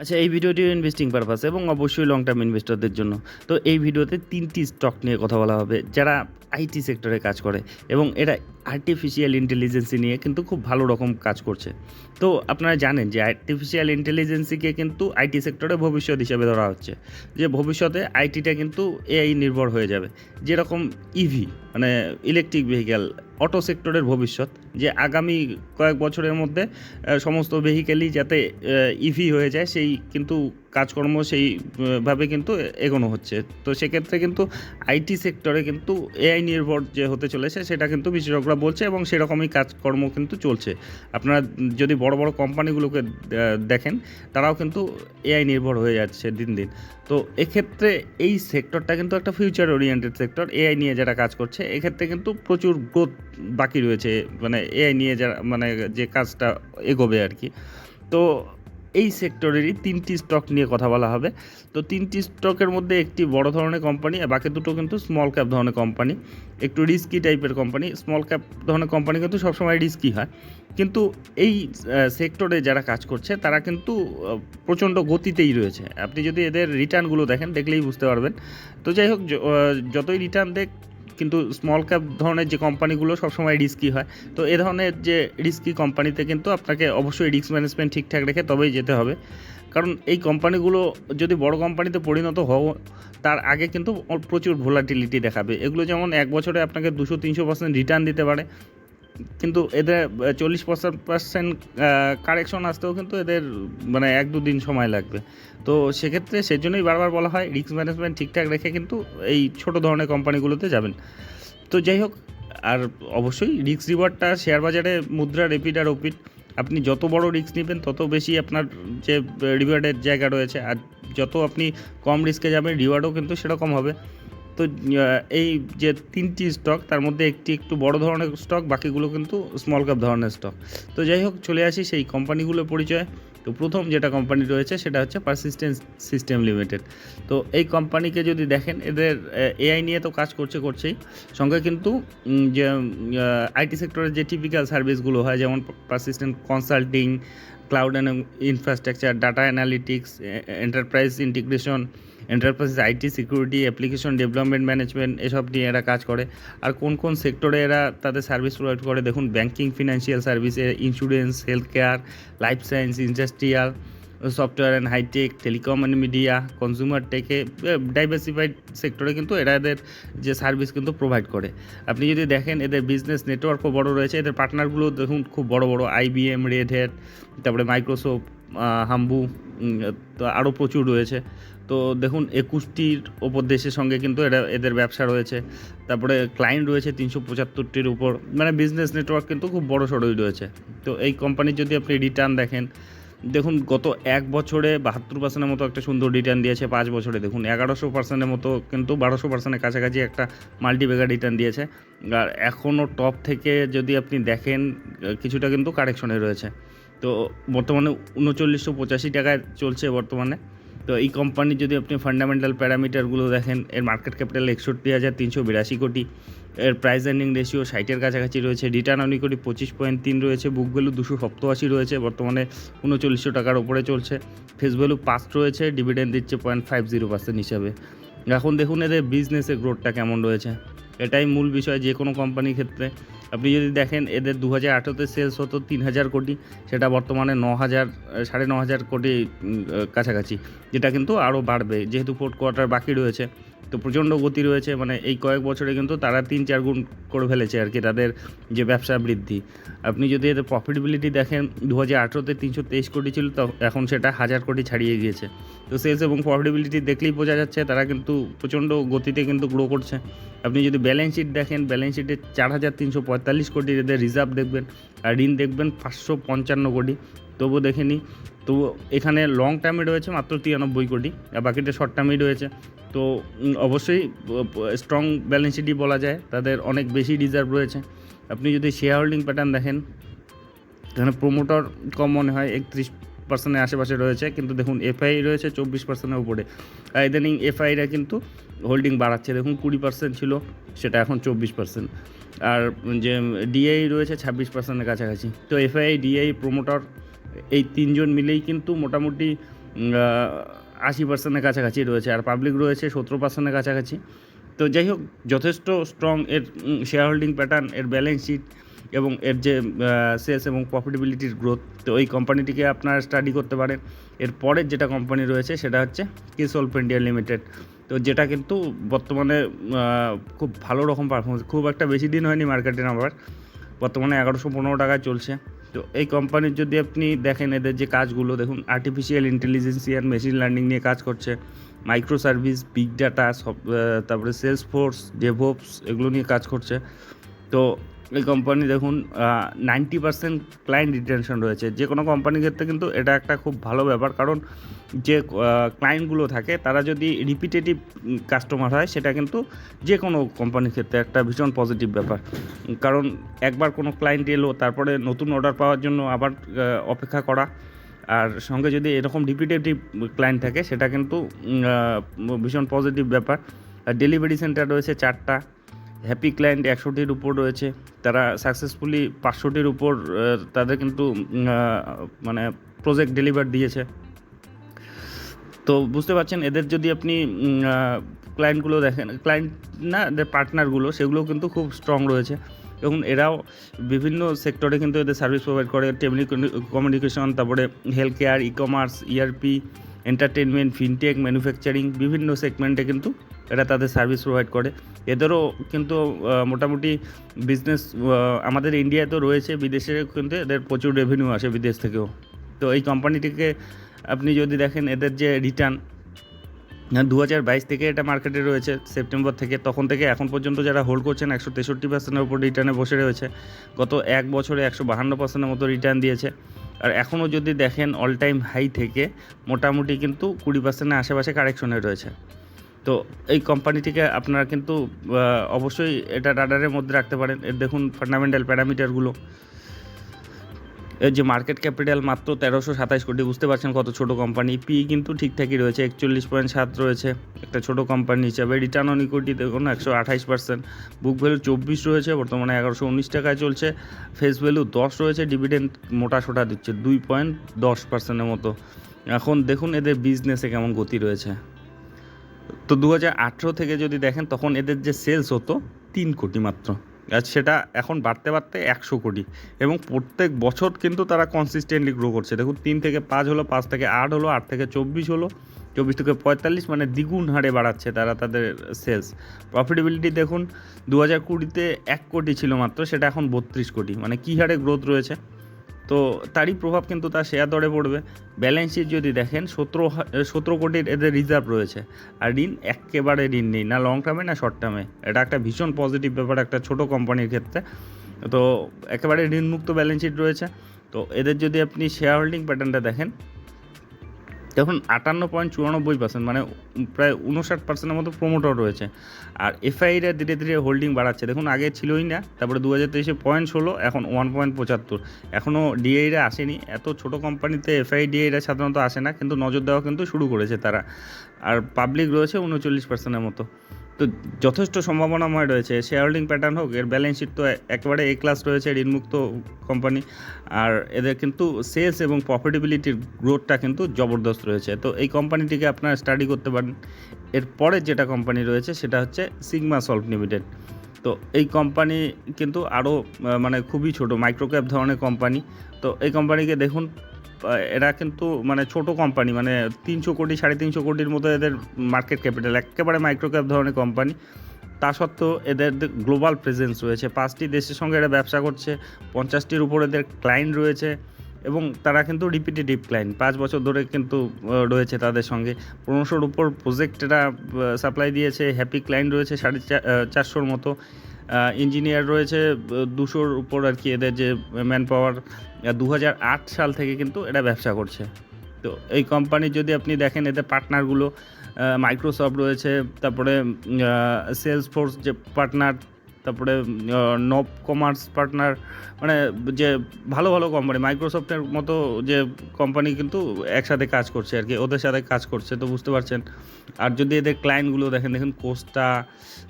আচ্ছা এই ভিডিওটি ইনভেস্টিং পারপাস এবং অবশ্যই লং টার্ম ইনভেস্টরদের জন্য। তো এই ভিডিওতে তিনটি স্টক নিয়ে কথা বলা হবে, যারা আইটি সেক্টরে কাজ করে এবং এরা আর্টিফিশিয়াল ইন্টেলিজেন্সি নিয়ে কিন্তু খুব ভালো রকম কাজ করছে। তো আপনারা জানেন যে আর্টিফিশিয়াল ইন্টেলিজেন্সিকে কিন্তু আইটি সেক্টরে ভবিষ্যৎ হিসেবে ধরা হচ্ছে। যে ভবিষ্যতে আইটিটা কিন্তু এআই নির্ভর হয়ে যাবে। যেরকম ইভি মানে ইলেকট্রিক ভেহিক্যাল অটো সেক্টরের ভবিষ্যৎ, যে আগামী কয়েক বছরের মধ্যে সমস্ত ভেহিক্যালই যাতে ইভি হয়ে যায়, সেই কিন্তু কাজকর্ম সেইভাবে কিন্তু এগোনো হচ্ছে। তো সেক্ষেত্রে কিন্তু আইটি সেক্টরে কিন্তু এআই নির্ভর যে হতে চলেছে, সেটা কিন্তু বিশেষজ্ঞরা বলছে এবং সেরকমই কাজকর্ম কিন্তু চলছে। আপনারা যদি বড় বড় কোম্পানিগুলোকে দেখেন, তারাও কিন্তু এআই নির্ভর হয়ে যাচ্ছে দিন দিন। তো এক্ষেত্রে এই সেক্টরটা কিন্তু একটা ফিউচার ওরিয়েন্টেড সেক্টর এআই নিয়ে যারা কাজ করছে, এক্ষেত্রে কিন্তু প্রচুর গ্রোথ বাকি রয়েছে। মানে এআই নিয়ে যারা মানে যে কাজটা এগোবে আর কি। তো এই সেক্টরেরই তিনটি স্টক নিয়ে কথা বলা হবে। তো তিনটি স্টকের মধ্যে একটি বড় ধরনের কোম্পানি বাকি দুটো কিন্তু স্মল ক্যাপ ধরনের কোম্পানি একটু রিস্কি টাইপের কোম্পানি স্মল ক্যাপ ধরনের কোম্পানি কিন্তু সবসময় রিস্কি হয়। কিন্তু এই সেক্টরে যারা কাজ করছে, তারা কিন্তু প্রচণ্ড গতিতেই রয়েছে। আপনি যদি এদের রিটার্নগুলো দেখেন, দেখলেই বুঝতে পারবেন। তো যাই হোক যতই রিটার্ন দেখ কিন্তু স্মল ক্যাপ ধরনের যে কোম্পানিগুলো সবসময় রিস্কি হয়। তো এ ধরনের যে রিস্কি কোম্পানিতে কিন্তু আপনাকে অবশ্যই রিস্ক ম্যানেজমেন্ট ঠিকঠাক রেখে তবেই যেতে হবে। কারণ এই কোম্পানিগুলো যদি বড় কোম্পানিতে পরিণত হও, তার আগে কিন্তু প্রচুর ভোলাটিলিটি দেখাবে। এগুলো যেমন এক বছরে আপনাকে দুশো তিনশো পার্সেন্ট রিটার্ন দিতে পারে কিন্তু এদের চল্লিশ পার্সেন্ট পার্সেন্ট কারেকশন আসতেও কিন্তু এদের মানে এক দু দিন সময় লাগবে। তো সেক্ষেত্রে সেজন্যই বারবার বলা হয় রিস্ক ম্যানেজমেন্ট ঠিকঠাক রেখে কিন্তু এই ছোট ধরনের কোম্পানিগুলোতে যাবেন। তো যাই হোক, আর অবশ্যই রিস্ক রিওয়ার্ডটা শেয়ার বাজারে মুদ্রা রেপিড আর ওপিড আপনি যত বড় রিস্ক নেবেন, তত বেশি আপনার যে রিওয়ার্ডের জায়গা রয়েছে, আর যত আপনি কম রিস্কে যাবেন রিওয়ার্ডও কিন্তু সেরকম হবে। তো এই যে তিনটি স্টক তার মধ্যে একটি একটু বড় ধরনের স্টক বাকিগুলো কিন্তু স্মল ক্যাপ ধরনের স্টক তো যাই হোক, চলে আসি সেই কোম্পানিগুলোর পরিচয়। তো প্রথম যেটা কোম্পানি রয়েছে, সেটা হচ্ছে পারসিস্টেন্স সিস্টেম লিমিটেড তো এই কোম্পানিকে যদি দেখেন, এদের এআই নিয়ে তো কাজ করছে, করছেই। সঙ্গে কিন্তু যে আইটি সেক্টরের যে টিপিক্যাল সার্ভিসগুলো হয়, যেমন Persistent consulting cloud infrastructure data analytics enterprise integration enterprise IT security application development management এসব নিয়ে এরা কাজ করে। আর কোন কোন সেক্টরে এরা তাদের সার্ভিস প্রোভাইড করে? দেখুন ব্যাঙ্কিং ফিনান্সিয়াল সার্ভিসে insurance health care life science industrial software and high tech telecom and media consumer টেকে ডাইভার্সিফাইড সেক্টরে কিন্তু এরা এদের যে সার্ভিস কিন্তু প্রোভাইড করে। আপনি যদি দেখেন, এদের বিজনেস নেটওয়ার্কও বড় রয়েছে। এদের পার্টনারগুলো দেখুন, খুব বড় বড় আইবিএম রেড হেড তারপরে মাইক্রোসফট হাম্বু আরও প্রচুর রয়েছে। তো দেখুন, একুশটির ওপর দেশের সঙ্গে কিন্তু এরা, এদের ব্যবসা রয়েছে। তারপরে ক্লায়েন্ট রয়েছে তিনশো পঁচাত্তরটির উপর। মানে বিজনেস নেটওয়ার্ক কিন্তু খুব বড় সড়ই রয়েছে। তো এই কোম্পানির যদি আপনি রিটার্ন দেখেন, দেখুন, গত এক বছরে বাহাত্তর পার্সেন্টের মতো একটা সুন্দর রিটার্ন দিয়েছে পাঁচ বছরে। দেখুন, এগারোশো পার্সেন্টের মতো কিন্তু বারোশো পার্সেন্টের কাছাকাছি একটা মাল্টিবেগার রিটার্ন দিয়েছে। আর এখনও টপ থেকে যদি আপনি দেখেন, কিছুটা কিন্তু কারেকশনে রয়েছে। তো বর্তমানে উনচল্লিশশো পঁচাশি টাকায় চলছে বর্তমানে। তো এই কোম্পানির যদি আপনি ফান্ডামেন্টাল প্যারামিটারগুলো দেখেন, এর মার্কেট ক্যাপিটাল একষট্টি হাজার তিনশো বিরাশি কোটি, এর প্রাইস এর্নিং রেশিও ষাটের কাছাকাছি রয়েছে রিটার্ন অন ইকুইটি পঁচিশ পয়েন্ট তিন রয়েছে বুক ভ্যালু দুশো সপ্তআশি রয়েছে, বর্তমানে উনচল্লিশশো টাকার ওপরে চলছে। ফেস ভ্যালু পাঁচ রয়েছে ডিভিডেন্ড দিচ্ছে পয়েন্ট ফাইভ জিরো পার্সেন্ট হিসাবে। এখন দেখুন এদের বিজনেসের গ্রোথটা কেমন রয়েছে। এটাই মূল বিষয় যে কোনো কোম্পানির ক্ষেত্রে। আপনি যদি দেখেন, এদের দু হাজার আঠেরোতে সেলস হতো তিন হাজার কোটি, সেটা বর্তমানে ন হাজার সাড়ে ন হাজার কোটি কাছাকাছি। যেটা কিন্তু আরও বাড়বে, যেহেতু ফোর্থ কোয়ার্টার বাকি রয়েছে। তো প্রচণ্ড গতি রয়েছে মানে এই কয়েক বছরে কিন্তু তারা তিন চার গুণ করে ফেলেছে আর কি তাদের যে ব্যবসা বৃদ্ধি। আপনি যদি এদের প্রফিটেবিলিটি দেখেন দু হাজার আঠেরোতে তিনশো তেইশ কোটি ছিল, তো এখন সেটা হাজার কোটি ছাড়িয়ে গিয়েছে। তো সেলস এবং প্রফিটেবিলিটি দেখলেই বোঝা যাচ্ছে, তারা কিন্তু প্রচণ্ড গতিতে কিন্তু গ্রো করছে। আপনি যদি ব্যালেন্স শিট দেখেন ব্যালেন্স শিটে চার হাজার তিনশো পঁয়তাল্লিশ কোটি এদের রিজার্ভ দেখবেন, আর ঋণ দেখবেন পাঁচশো পঞ্চান্ন কোটি। তবুও দেখে নিই তো এখানে লং টার্মে রয়েছে মাত্র তিরানব্বই কোটি, আর বাকিটা শর্ট টার্মেই রয়েছে। তো অবশ্যই স্ট্রং ব্যালেন্স শিটই বলা যায়। তাদের অনেক বেশি রিজার্ভ রয়েছে। আপনি যদি শেয়ার হোল্ডিং প্যাটার্ন দেখেন এখানে প্রোমোটর কম মনে হয়, একত্রিশ পার্সেন্টের আশেপাশে রয়েছে। কিন্তু দেখুন এফআই রয়েছে চব্বিশ পার্সেন্টের উপরে। আর ইদানিং এফআইরা কিন্তু হোল্ডিং বাড়াচ্ছে। দেখুন, কুড়ি পার্সেন্ট ছিল, সেটা এখন চব্বিশ পার্সেন্ট আর যে ডিআই রয়েছে, ছাব্বিশ পার্সেন্টের কাছাকাছি। তো এফআই ডিআই প্রোমোটর এই তিনজন মিলেই কিন্তু মোটামুটি আশি পার্সেন্টের কাছাকাছি রয়েছে আর পাবলিক রয়েছে সতেরো পার্সেন্টের কাছাকাছি। তো যাই হোক, যথেষ্ট স্ট্রং এর শেয়ার হোল্ডিং প্যাটার্ন এর ব্যালেন্স শিট এবং এর যে সেলস এবং প্রফিটেবিলিটির গ্রোথ তো ওই কোম্পানিটিকে আপনারা স্টাডি করতে পারেন। এর পরের যেটা কোম্পানি রয়েছে সেটা হচ্ছে কিসল্প ইন্ডিয়া লিমিটেড তো যেটা কিন্তু বর্তমানে খুব ভালো রকম পারফরমেন্স খুব একটা বেশি দিন হয়নি মার্কেটে নামার। বর্তমানে এগারোশো পনেরো টাকায় চলছে। তো এই কোম্পানির যদি আপনি দেখেন এদের যে কাজগুলো, দেখুন আর্টিফিশিয়াল ইন্টেলিজেন্সি আর মেশিন লার্নিং নিয়ে কাজ করছে মাইক্রো সার্ভিস বিগ ডাটা সব তারপরে সেলস ফোর্স ডেভোপস এগুলো নিয়ে কাজ করছে। তো এই কোম্পানি দেখুন নাইনটি পার্সেন্ট ক্লায়েন্ট রিটেনশন রয়েছে। যে কোনো কোম্পানির ক্ষেত্রে কিন্তু এটা একটা খুব ভালো ব্যাপার, কারণ যে ক্লায়েন্টগুলো থাকে, তারা যদি রিপিটেটিভ কাস্টমার হয়, সেটা কিন্তু যে কোনো কোম্পানির ক্ষেত্রে একটা ভীষণ পজিটিভ ব্যাপার। কারণ একবার কোনো ক্লায়েন্ট এলো, তারপরে নতুন অর্ডার পাওয়ার জন্য আবার অপেক্ষা করা, আর সঙ্গে যদি এরকম রিপিটেটিভ ক্লায়েন্ট থাকে, সেটা কিন্তু ভীষণ পজিটিভ ব্যাপার। আর ডেলিভারি সেন্টার রয়েছে চারটা হ্যাপি ক্লায়েন্ট একশোটির উপর রয়েছে। তারা সাকসেসফুলি পাঁচশোটির উপর তাদের কিন্তু মানে প্রজেক্ট ডেলিভার দিয়েছে। তো বুঝতে পারছেন, এদের যদি আপনি ক্লায়েন্টগুলো দেখেন ক্লায়েন্ট না, এদের পার্টনারগুলো সেগুলো কিন্তু খুব স্ট্রং রয়েছে। এবং এরাও বিভিন্ন সেক্টরে কিন্তু এদের সার্ভিস প্রোভাইড করে। টেলি কমিউনিকেশন তারপরে health care e commerce ERP entertainment fintech manufacturing বিভিন্ন সেগমেন্টে কিন্তু এরা তাদের সার্ভিস প্রোভাইড করে। এদেরও কিন্তু মোটামুটি বিজনেস আমাদের ইন্ডিয়ায় তো রয়েছে বিদেশে কিন্তু এদের প্রচুর রেভিনিউ আসে বিদেশ থেকেও। তো এই কোম্পানিটিকে আপনি যদি দেখেন, এদের যে রিটার্ন দু হাজার বাইশ থেকে এটা মার্কেটে রয়েছে, সেপ্টেম্বর থেকে, তখন থেকে এখন পর্যন্ত যারা হোল্ড করছেন, একশো তেষট্টি পার্সেন্টের উপর রিটার্নে বসে রয়েছে। গত এক বছরে একশো বাহান্ন পার্সেন্টের মতো রিটার্ন দিয়েছে। আর এখনও যদি দেখেন অল টাইম হাই থেকে, মোটামুটি কিন্তু কুড়ি পার্সেন্টের আশেপাশে কারেকশনে রয়েছে। তো এই কোম্পানিটিকে আপনারা কিন্তু অবশ্যই এটা রাডারের মধ্যে রাখতে পারেন। এর দেখুন ফান্ডামেন্টাল প্যারামিটারগুলো এর যে মার্কেট ক্যাপিটাল মাত্র তেরোশো সাতাশ কোটি, বুঝতে পারছেন কত ছোট কোম্পানি পি কিন্তু ঠিকঠাকই রয়েছে, একচল্লিশ পয়েন্ট সাত রয়েছে। একটা ছোট কোম্পানি হিসাবে রিটার্ন অন ইকুইটি দেখুন একশো আঠাইশ পার্সেন্ট বুক ভ্যালু চব্বিশ রয়েছে, বর্তমানে এগারোশো উনিশ টাকায় চলছে। ফেস ভ্যালু দশ রয়েছে ডিভিডেন্ড মোটা সোটা দিচ্ছে দুই পয়েন্ট দশ পার্সেন্টের মতো। এখন দেখুন এদের বিজনেসে কেমন গতি রয়েছে। তো দু হাজার আঠেরো থেকে যদি দেখেন, তখন এদের যে সেলস হতো তিন কোটি মাত্র। আর সেটা এখন বাড়তে বাড়তে একশো কোটি। এবং প্রত্যেক বছর কিন্তু তারা কনসিস্টেন্টলি গ্রো করছে। দেখুন, তিন থেকে পাঁচ হলো, পাঁচ থেকে আট হলো, আট থেকে চব্বিশ হলো, চব্বিশ থেকে পঁয়তাল্লিশ মানে দ্বিগুণ হারে বাড়াচ্ছে তারা তাদের সেলস প্রফিটেবিলিটি দেখুন দু হাজার কুড়িতে এক কোটি ছিল মাত্র, সেটা এখন বত্রিশ কোটি। মানে কী হারে গ্রোথ রয়েছে? তো তারই প্রভাব কিন্তু তার শেয়ার দরে পড়বে। ব্যালেন্স শিট যদি দেখেন, সতেরো সতেরো কোটির এদের রিজার্ভ রয়েছে। আর ঋণ একেবারে ঋণ নেই, না লং টার্মে না শর্ট টার্মে এটা একটা ভীষণ পজিটিভ ব্যাপার, একটা ছোট কোম্পানির ক্ষেত্রে। তো একেবারে ঋণমুক্ত ব্যালেন্স শিট রয়েছে। তো এদের যদি আপনি শেয়ার হোল্ডিং প্যাটার্নটা দেখেন দেখুন, আটান্ন পয়েন্ট চুরানব্বই পার্সেন্ট মানে প্রায় উনষাট পার্সেন্টের মতো প্রোমোটর রয়েছে। আর এফআইরা ধীরে ধীরে হোল্ডিং বাড়াচ্ছে। দেখুন, আগে ছিলই না, তারপরে দু হাজার তেইশে পয়েন্ট ষোলো, এখন ওয়ান পয়েন্ট পঁচাত্তর। এখনও ডিআইরা আসেনি। এত ছোট কোম্পানিতে এফআই ডিআইরা সাধারণত আসে না, কিন্তু নজর দেওয়া কিন্তু শুরু করেছে তারা। আর পাবলিক রয়েছে উনচল্লিশ পার্সেন্টের মতো। তো যথেষ্ট সম্ভাবনাময় রয়েছে। শেয়ার হোল্ডিং প্যাটার্ন হোক, এর ব্যালেন্স শিট তো একেবারে এ ক্লাস রয়েছে, ঋণমুক্ত কোম্পানি আর এদের কিন্তু সেলস এবং প্রফিটেবিলিটির গ্রোথটা কিন্তু জবরদস্ত রয়েছে। তো এই কোম্পানিটিকে আপনারা স্টাডি করতে পারেন। এরপরে যেটা কোম্পানি রয়েছে, সেটা হচ্ছে সিগমা সল্ভ লিমিটেড তো এই কোম্পানি কিন্তু আরও মানে খুবই ছোট মাইক্রোক্যাপ ধরনের কোম্পানি তো এই কোম্পানিকে দেখুন এরা কিন্তু মানে ছোট কোম্পানি মানে তিনশো কোটি, সাড়ে তিনশো কোটির মতো এদের মার্কেট ক্যাপিটাল একেবারে মাইক্রোক্যাপ ধরনের কোম্পানি তা সত্ত্বেও এদের গ্লোবাল প্রেজেন্স রয়েছে। পাঁচটি দেশের সঙ্গে এরা ব্যবসা করছে, পঞ্চাশটির উপর এদের ক্লায়েন্ট রয়েছে এবং তারা কিন্তু রিপিটেটিভ ক্লায়েন্ট পাঁচ বছর ধরে কিন্তু রয়েছে তাদের সঙ্গে। পনেরোশোর উপর প্রজেক্ট এরা সাপ্লাই দিয়েছে। হ্যাপি ক্লায়েন্ট রয়েছে সাড়ে চারশোর মতো। ইঞ্জিনিয়ার রয়েছে দুশোর উপর আর কি এদের যে ম্যান পাওয়ার দু হাজার আট সাল থেকে কিন্তু এটা ব্যবসা করছে। তো এই কোম্পানি যদি আপনি দেখেন, এদের পার্টনারগুলো মাইক্রোসফট রয়েছে, তারপরে সেলস ফোর্স যে পার্টনার তারপরে নব কমার্স পার্টনার মানে যে ভালো ভালো কোম্পানি মাইক্রোসফটের মতো যে কোম্পানি কিন্তু একসাথে কাজ করছে আর কি, ওদের সাথে কাজ করছে, তো বুঝতে পারছেন। আর যদি এদের ক্লায়েন্টগুলো দেখেন দেখেন কোস্টা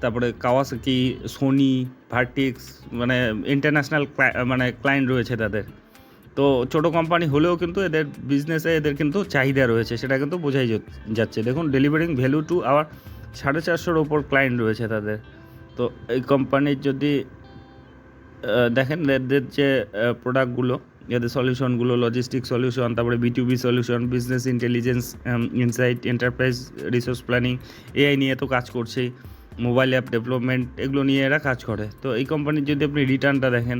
তারপরে কাওয়াসাকি সোনি ভার্টিক্স মানে ইন্টারন্যাশনাল মানে ক্লায়েন্ট রয়েছে তাদের। তো ছোট কোম্পানি হলেও কিন্তু এদের বিজনেসে এদের কিন্তু চাহিদা রয়েছে, সেটা কিন্তু বোঝাই যাচ্ছে। দেখুন ডেলিভারিং ভ্যালু টু আওয়ার সাড়ে চারশোর ওপর ক্লায়েন্ট রয়েছে তাদের। তো এই কোম্পানির যদি দেখেন এদের যে প্রোডাক্টগুলো এদের সলিউশনগুলো লজিস্টিক সলিউশন তারপরে B to B solution business intelligence insight enterprise resource planning AI নিয়ে তো কাজ করছেই মোবাইল অ্যাপ ডেভেলপমেন্ট এগুলো নিয়ে এরা কাজ করে। তো এই কোম্পানির যদি আপনি রিটার্নটা দেখেন,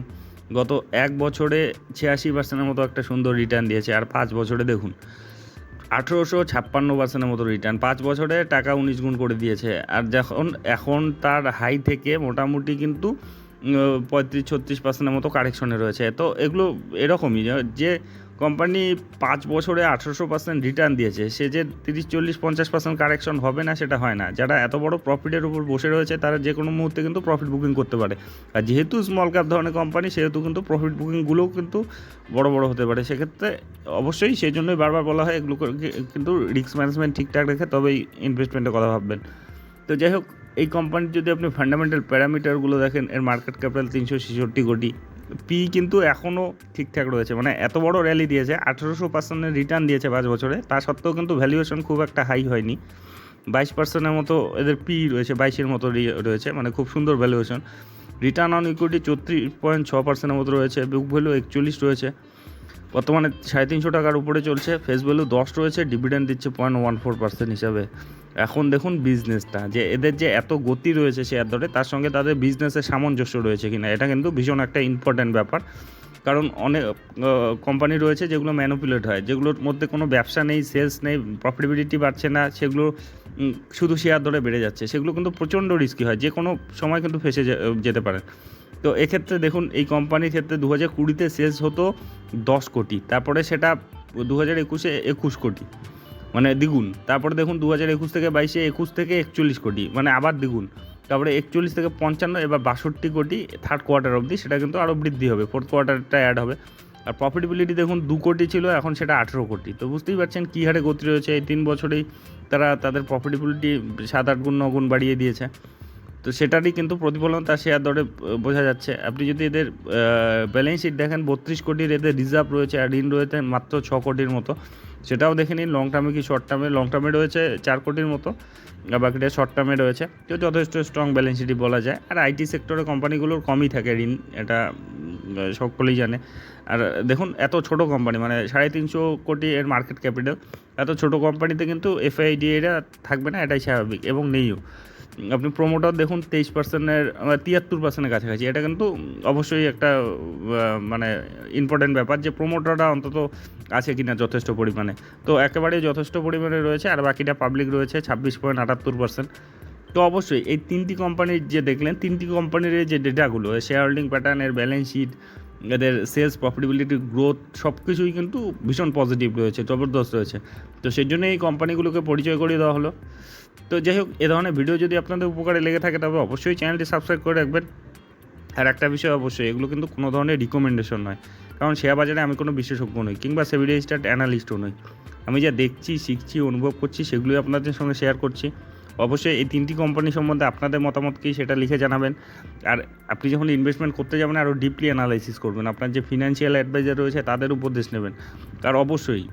গত এক বছরে ছিয়াশি পার্সেন্টের মতো একটা সুন্দর রিটার্ন দিয়েছে, আর পাঁচ বছরে দেখুন আঠেরোশো ছাপ্পান্ন পার্সেন্টের মতো রিটার্ন পাঁচ বছরে টাকা উনিশ গুণ করে দিয়েছে। আর যখন, এখন তার হাই থেকে মোটামুটি কিন্তু পঁয়ত্রিশ, ছত্রিশ পার্সেন্টের মতো কারেকশনে রয়েছে। তো এগুলো এরকমই, যে- কোম্পানি পাঁচ বছরে আঠেরোশো পার্সেন্ট রিটার্ন দিয়েছে। সে যে তিরিশ, চল্লিশ, পঞ্চাশ পার্সেন্ট কারেকশন হবে না, সেটা হয় না। যারা এত বড় প্রফিটের উপর বসে রয়েছে, তারা যে কোনো মুহূর্তে কিন্তু প্রফিট বুকিং করতে পারে। আর যেহেতু স্মল ক্যাপ ধরনের কোম্পানি সেহেতু কিন্তু প্রফিট বুকিংগুলোও কিন্তু বড় বড় হতে পারে। সেক্ষেত্রে অবশ্যই সেই জন্যই বারবার বলা হয়, এগুলো কিন্তু রিস্ক ম্যানেজমেন্ট ঠিকঠাক রেখে তবেই ইনভেস্টমেন্টের কথা ভাববেন। তো যাই হোক, এই কোম্পানির যদি আপনি ফান্ডামেন্টাল প্যারামিটারগুলো দেখেন, এর মার্কেট ক্যাপিটাল তিনশো ছেষট্টি কোটি। পি কিন্তু এখনও ঠিকঠাক রয়েছে। মানে এত বড় র্যালি দিয়েছে, আঠেরোশো পার্সেন্টের রিটার্ন দিয়েছে পাঁচ বছরে। তা সত্ত্বেও কিন্তু ভ্যালুয়েশন খুব একটা হাই হয়নি। বাইশ পার্সেন্টের মতো এদের পি রয়েছে, বাইশের মতো রয়েছে। মানে খুব সুন্দর ভ্যালুয়েশন রিটার্ন অন ইকুইটি চৌত্রিশ পয়েন্ট ছ পার্সেন্টের মতো রয়েছে। বুক ভ্যালু একচল্লিশ রয়েছে। বর্তমানে সাড়ে তিনশো টাকার উপরে চলছে। ফেস ভ্যালু দশ রয়েছে ডিভিডেন্ড দিচ্ছে পয়েন্ট ওয়ান ফোর পার্সেন্ট হিসাবে। এখন দেখুন বিজনেসটা যে এদের যে এত গতি রয়েছে শেয়ার দরে তার সঙ্গে তাদের বিজনেসের সামঞ্জস্য রয়েছে কিনা, এটা কিন্তু ভীষণ একটা ইম্পর্ট্যান্ট ব্যাপার। কারণ অনেক কোম্পানি রয়েছে যেগুলো ম্যানুপুলেট হয়, যেগুলোর মধ্যে কোনো ব্যবসা নেই সেলস নেই প্রফিটেবিলিটি বাড়ছে না, সেগুলো শুধু শেয়ার দরে বেড়ে যাচ্ছে। সেগুলো কিন্তু প্রচণ্ড রিস্কি হয় যে কোনো সময় কিন্তু ফেসে যেতে পারে। তো এক্ষেত্রে দেখুন, এই কোম্পানির ক্ষেত্রে দু হাজার কুড়িতে শেষ হতো দশ কোটি, তারপরে সেটা দু হাজার একুশে একুশ কোটি মানে দ্বিগুণ, তারপরে দেখুন দু হাজার একুশ থেকে বাইশে একুশ থেকে একচল্লিশ কোটি মানে আবার দ্বিগুণ, তারপরে একচল্লিশ থেকে পঞ্চান্ন, এবার বাষট্টি কোটি থার্ড কোয়ার্টার অবধি সেটা কিন্তু আরও বৃদ্ধি হবে ফোর্থ কোয়ার্টারটা অ্যাড হবে, আর প্রফিটেবিলিটি দেখুন দু কোটি ছিল, এখন সেটা আঠেরো কোটি, তো বুঝতেই পারছেন কী হারে গতি রয়েছে, এই তিন বছরেই তারা তাদের প্রফিটেবিলিটি সাত আট গুণ, ন গুণ বাড়িয়ে দিয়েছে। তো সেটারই কিন্তু প্রতিফলন তার শেয়ার দরে বোঝা যাচ্ছে। আপনি যদি এদের ব্যালেন্স শিট দেখেন, বত্রিশ কোটির এদের রিজার্ভ রয়েছে আর ঋণ রয়েছে মাত্র ছ কোটির মতো। সেটাও দেখে নিন লং টার্মে কি শর্ট টার্মে লং টার্মে রয়েছে চার কোটির মতো বাকিটা শর্ট টার্মে রয়েছে। তো যথেষ্ট স্ট্রং ব্যালেন্স শিটই বলা যায়। আর আইটি সেক্টরে কোম্পানিগুলোর কমই থাকে ঋণ, এটা সকলেই জানে। আর দেখুন, এত ছোট কোম্পানি মানে সাড়ে তিনশো কোটি এর মার্কেট ক্যাপিটাল এত ছোট কোম্পানিতে কিন্তু এফআইডি এরা থাকবে না, এটাই স্বাভাবিক, এবং নেইও। আপনি প্রোমোটার দেখুন, তেইশ পার্সেন্টের তিয়াত্তর পার্সেন্টের কাছাকাছি। এটা কিন্তু অবশ্যই একটা মানে ইম্পর্টেন্ট ব্যাপার যে প্রোমোটারটা অন্তত আছে কিনা যথেষ্ট পরিমাণে। তো একেবারে যথেষ্ট পরিমাণে রয়েছে, আর বাকিটা পাবলিক রয়েছে, ছাব্বিশ পয়েন্ট আটাত্তর পার্সেন্ট তো অবশ্যই এই তিনটি কোম্পানির যে দেখলেন, তিনটি কোম্পানির যে ডেটাগুলো শেয়ার হোল্ডিং প্যাটার্নের ব্যালেন্স শিট এদের সেলস প্রফিটেবিলিটি গ্রোথ সব কিছুই কিন্তু ভীষণ পজিটিভ রয়েছে, জবরদস্ত রয়েছে। তো সেই জন্য এই কোম্পানিগুলোকে পরিচয় করিয়ে দেওয়া হলো। তো যাই হোক, এ ধরনের ভিডিও যদি আপনাদের উপকারে লেগে থাকে, তবে অবশ্যই চ্যানেলটি সাবস্ক্রাইব করে রাখবেন। আর একটা বিষয় অবশ্যই, এগুলো কিন্তু কোনো ধরনের রিকমেন্ডেশন নয়। কারণ শেয়ার বাজারে আমি কোনো বিশেষজ্ঞ নই, কিংবা সেভিডি স্টার্ট অ্যানালিস্টও নই। আমি যা দেখছি, শিখছি, অনুভব করছি, সেগুলোই আপনাদের সঙ্গে শেয়ার করছি। অবশ্যই এই তিনটি কোম্পানি সম্বন্ধে আপনাদের মতামত কী সেটা লিখে জানাবেন। আর আপনি যখন ইনভেস্টমেন্ট করতে যাবেন আরও ডিপলি অ্যানালাইসিস করবেন। আপনার যে ফিনান্সিয়াল অ্যাডভাইজার রয়েছে, তাদের উপদেশ নেবেন। আর অবশ্যই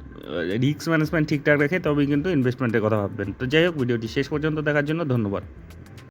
রিস্ক ম্যানেজমেন্ট ঠিকঠাক রেখে তবেই কিন্তু ইনভেস্টমেন্টের কথা ভাববেন। তো যাই হোক, ভিডিওটি শেষ পর্যন্ত দেখার জন্য ধন্যবাদ।